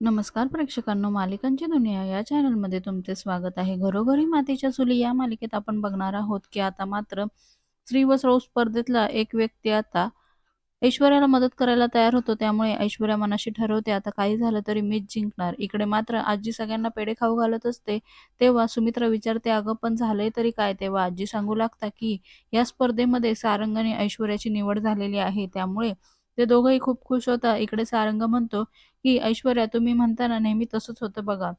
नमस्कार प्रेक्षकांनो मालिकांची दुनिया या चॅनलमध्ये तुमचे स्वागत आहे. घरोघरी मातीच्या चुली या मालिकेत आपण बघणार आहोत की आता मात्र स्त्री व सौ स्पर्धेतला एक व्यक्ती आता ऐश्वर्याला मदत करायला तयार होतो. त्यामुळे ऐश्वर्या मनाशी ठरवते आता काही झालं तरी मीच जिंकणार. इकडे मात्र आजी सगळ्यांना पेढे खाऊ घालत असते. तेव्हा सुमित्रा विचारते अगं पण झालंय तरी काय? तेव्हा आजी सांगू लागता की या स्पर्धेमध्ये सारंग आणि ऐश्वर्याची निवड झालेली आहे. त्यामुळे ते दोघंही खूप खुश होतात इकडे सारंग म्हणतो की ऐश्वर्या तुम्ही म्हणताना नेहमी तसंच होतं बघा.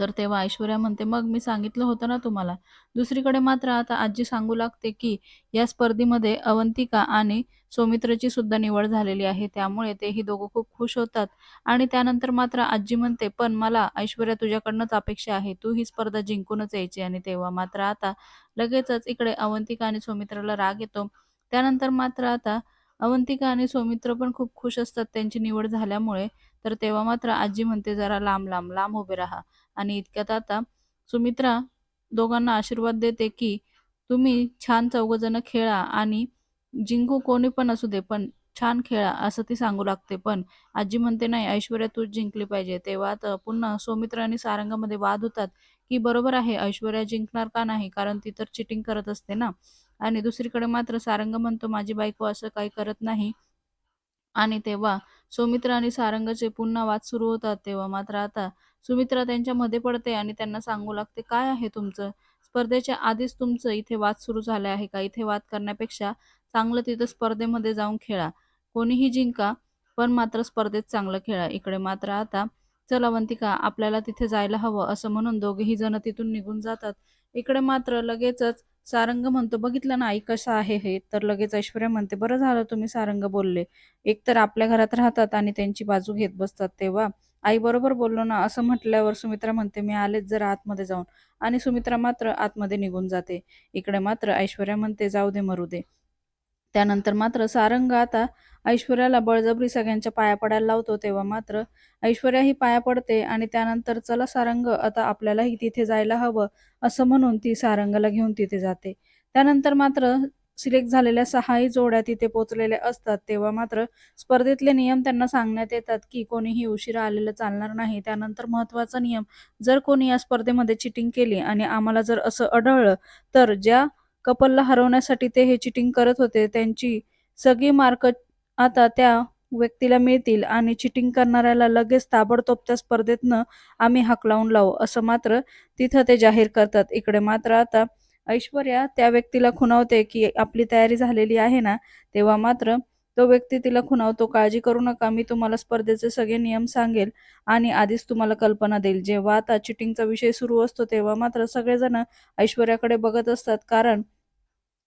तर तेव्हा ऐश्वर्या म्हणते मग मी सांगितलं होतं ना तुम्हाला. दुसरीकडे मात्र आता आजी सांगू लागते की या स्पर्धेमध्ये अवंतिका आणि सौमित्रची सुद्धा निवड झालेली आहे. त्यामुळे तेही दोघं खूप खुश होतात. आणि त्यानंतर मात्र आजी म्हणते पण मला ऐश्वर्या तुझ्याकडनंच अपेक्षा आहे. तू ही स्पर्धा जिंकूनच यायची. आणि तेव्हा मात्र आता लगेचच इकडे अवंतिका आणि सौमित्राला राग येतो. त्यानंतर मात्र आता अवंतिका आणि सौमित्र पण खूप खुश असतात त्यांची निवड झाल्यामुळे. तर तेव्हा मात्र आजी म्हणते जरा लांब लांब लांब उभे राहा. आणि इतक्यात आता सुमित्रा दोघांना आशीर्वाद देते की तुम्ही छान चौघजण खेळा आणि जिंकू कोणी पण असू दे पण छान खेळा असं ती सांगू लागते. पण आजी म्हणते नाही ऐश्वर्या तूच जिंकली पाहिजे. तेव्हा आता पुन्हा सौमित्र आणि सारंगामध्ये वाद होतात की बरोबर आहे ऐश्वर्या जिंकणार का नाही? कारण ती तर चिटिंग करत असते ना. आणि दुसरीकडे मात्र सारंग म्हणतो माझी बायको असं काही करत नाही. आणि तेव्हा सौमित्र आणि सारंगचे पुन्हा वाद सुरू होतात. तेव्हा मात्र आता सुमित्रा त्यांच्या मध्ये पडते आणि त्यांना सांगू लागते काय आहे तुमचं? स्पर्धेच्या आधीच तुमचं इथे वाद सुरू झाले आहे का? इथे वाद करण्यापेक्षा चांगलं तिथं स्पर्धेमध्ये जाऊन खेळा. कोणीही जिंका पण मात्र स्पर्धेत चांगलं खेळा. इकडे मात्र आता चल अवंतिका आपल्याला तिथे जायला हवं असं म्हणून दोघेही जण तिथून निघून जातात. इकडे मात्र लगेचच सारंग म्हणतो बघितलं ना आई कसं आहे हे? तर लगेच ऐश्वर्या म्हणते बरं झालं तुम्ही सारंग बोलले. एकतर आपल्या घरात राहतात आणि त्यांची बाजू घेत बसतात तेव्हा. आई बरोबर बोललो ना असं म्हटल्यावर सुमित्रा म्हणते मी आलेच जर आतमध्ये जाऊन. आणि सुमित्रा मात्र आतमध्ये निघून जाते. इकडे मात्र ऐश्वर्या म्हणते जाऊ दे मरू दे. त्यानंतर मात्र सारंग आता ऐश्वर्याला बळजबरी सगळ्यांच्या पाया पडायला लावतो तेव्हा मात्र ऐश्वर्या ही पाया पडते आणि त्यानंतर चला सारंग आता आपल्यालाही तिथे जायला हवं असं म्हणून ती सारंगाला घेऊन तिथे जाते. त्यानंतर मात्र सिलेक्ट झालेल्या सहाही जोड्या तिथे पोचलेल्या असतात तेव्हा मात्र स्पर्धेतले नियम त्यांना सांगण्यात येतात की कोणीही उशिरा आलेलं चालणार नाही. त्यानंतर महत्त्वाचा नियम जर कोणी या स्पर्धेमध्ये चिटिंग केली आणि आम्हाला जर असं आढळलं तर ज्या कपलला हरवण्यासाठी ते हे चिटिंग करत होते. त्यांची सगळी मार्क आता त्या व्यक्तीला मिळतील आणि चिटिंग करणाऱ्याला लगेच ताबडतोब त्या स्पर्धेतनं आम्ही हकलावून लावू असं मात्र तिथं ते जाहीर करतात. इकडे मात्र आता ऐश्वर्या त्या व्यक्तीला खुणावते की आपली तयारी झालेली आहे ना तेव्हा मात्र तो व्यक्ती तिला खुणावतो काळजी करू नका मी तुम्हाला स्पर्धेचे सगळे नियम सांगेल आणि आधीच तुम्हाला कल्पना देईल. जेव्हा आता चिटिंगचा विषय सुरू असतो तेव्हा मात्र सगळेजण ऐश्वर्याकडे बघत असतात. कारण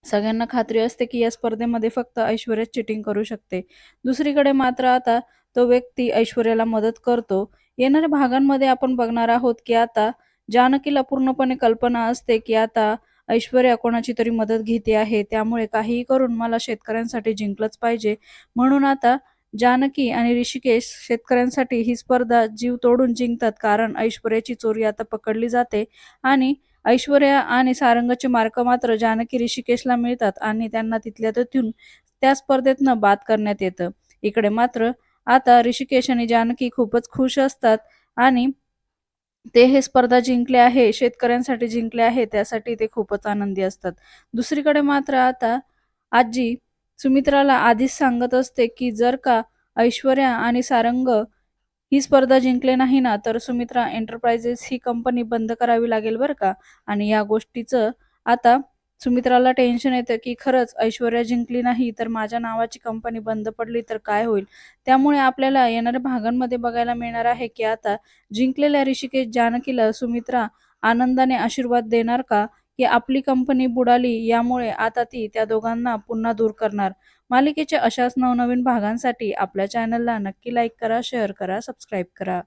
सगळ्यांना खात्री असते की या स्पर्धेमध्ये फक्त ऐश्वर्या चिटिंग करू शकते. दुसरीकडे मात्र आता तो व्यक्ती ऐश्वर्याला मदत करतो. येणाऱ्या भागांमध्ये आपण बघणार आहोत की आता जानकीला पूर्णपणे कल्पना असते की आता ऐश्वर्या कोणाची तरी मदत घेते आहे त्यामुळे काहीही करून मला शेतकऱ्यांसाठी जिंकलंच पाहिजे. म्हणून आता जानकी आणि ऋषिकेश शेतकऱ्यांसाठी ही स्पर्धा जीव तोडून जिंकतात कारण ऐश्वर्याची चोरी आता पकडली जाते आणि ऐश्वर्या आणि सारंगचे मार्क मात्र जानकी ऋषिकेशला मिळतात आणि त्यांना तिथल्या तिथून त्या स्पर्धेतनं बाद करण्यात येतं. इकडे मात्र आता ऋषिकेश आणि जानकी खूपच खुश असतात आणि ते हे स्पर्धा जिंकले आहे शेतकऱ्यांसाठी जिंकले आहे त्यासाठी ते खूपच आनंदी असतात. दुसरीकडे मात्र आता आजी सुमित्राला आधीच सांगत असते की जर का ऐश्वर्या आणि सारंग ही स्पर्धा जिंकले नाही ना तर सुमित्रा एंटरप्राइजेस ही कंपनी बंद करावी लागेल बरं का? आणि या गोष्टीचं आता सुमित्राला टेन्शन येतं की खरंच ऐश्वर्या जिंकली नाही तर माझ्या नावाची कंपनी बंद पडली तर काय होईल? त्यामुळे आपल्याला येणाऱ्या भागांमध्ये बघायला मिळणार आहे की आता जिंकलेल्या ऋषिकेश जानकीला सुमित्रा आनंदाने आशीर्वाद देणार का? की आपली कंपनी बुडाली यामुळे आता ती त्या दोघांना पुन्हा दूर करणार? मालिकेच्या अशाच नवनवीन भागांसाठी आपल्या चॅनलला नक्की लाईक करा शेअर करा सबस्क्राईब करा.